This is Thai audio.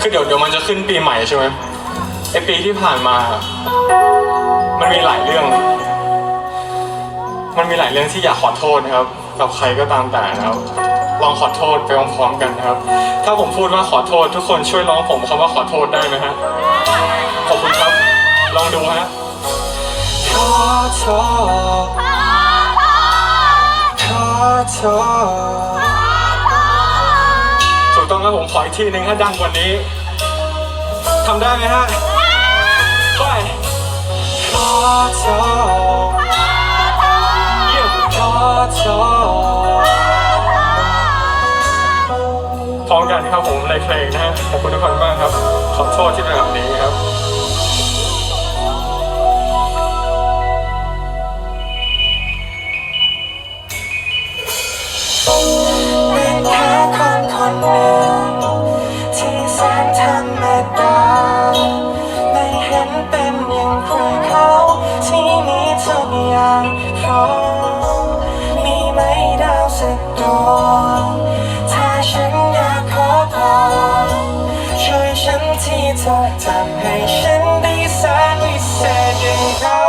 คือเดี๋ยวเดี๋ยวมันจะขึ้นปีใหม่ใช่ไหมไอปีที่ผ่านมา มันมีหลายเรื่อง มันมีหลายเรื่องที่อยากขอโทษนะครับ กับใครก็ตามแต่นะครับ ลองขอโทษไปพร้อมๆกันนะครับ ถ้าผมพูดว่าขอโทษ ทุกคนช่วยร้องผมคำว่าขอโทษได้ไหมฮะขอบคุณครับ ลองดูฮะขอโทษ โทษถูกต้องครับผมขออีกทีหนึ่งให้ดังกว่านี้ทำได้ไหมฮะไปขอโทษเยี่ยมขอโทษพร้อมกันครับผมในเพลงนะฮะขอบคุณทุกคนมากครับ ขอโทษที่เป็นแบบนี้ครับ แม่ตาไม่เห็นเป็นอย่างเคยเขาที่มีทุกอย่างพร้อมมีไหมดาวสักดวงถ้าฉันอยากขอพรช่วยฉันที่เธอทำให้ฉันได้แสนวิเศษอย่างเขา